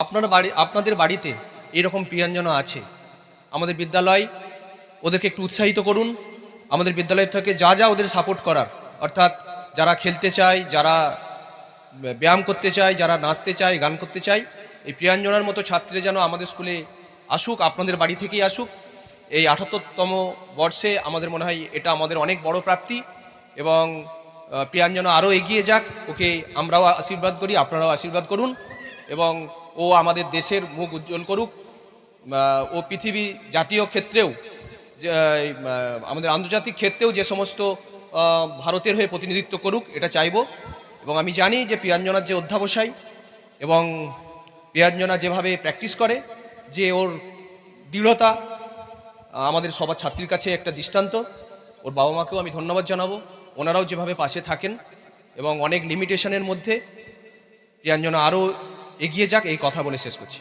আপনার বাড়ি, আপনাদের বাড়িতে এরকম প্রিয়াঞ্জন আছে, আমাদের বিদ্যালয় ওদেরকে একটু উৎসাহিত করুন। আমাদের বিদ্যালয় থেকে যা যা ওদের সাপোর্ট করার, অর্থাৎ যারা খেলতে চায়, যারা ব্যায়াম করতে চায়, যারা নাচতে চায়, গান করতে চায়, এই প্রিয়াঞ্জনার মতো ছাত্রী যেন আমাদের স্কুলে আসুক, আপনাদের বাড়ি থেকেই আসুক, এই আঠাত্তরতম বর্ষে আমাদের মনে হয় এটা আমাদের অনেক বড় প্রাপ্তি এবং প্রিয়াঞ্জনা আরও এগিয়ে যাক, ওকে আমরাও আশীর্বাদ করি, আপনারাও আশীর্বাদ করুন এবং ও আমাদের দেশের মুখ উজ্জ্বল করুক ও পৃথিবী জাতীয় ক্ষেত্রেও আমাদের আন্তর্জাতিক ক্ষেত্রেও যে সমস্ত ভারতের হয়ে প্রতিনিধিত্ব করুক, এটা চাইব। এবং আমি জানি যে প্রিয়াঞ্জনার যে অধ্যাবসায় এবং প্রিয়াঞ্জনা যেভাবে প্র্যাকটিস করে, যে ওর দৃঢ়তা, আমাদের সবার ছাত্রীর কাছে একটা দৃষ্টান্ত, ওর বাবা মাকেও আমি ধন্যবাদ জানাব, ওনারাও যেভাবে পাশে থাকেন এবং অনেক লিমিটেশনের মধ্যে প্রিয়াঞ্জনা আরও এগিয়ে যাক এই কথা বলে শেষ করছি।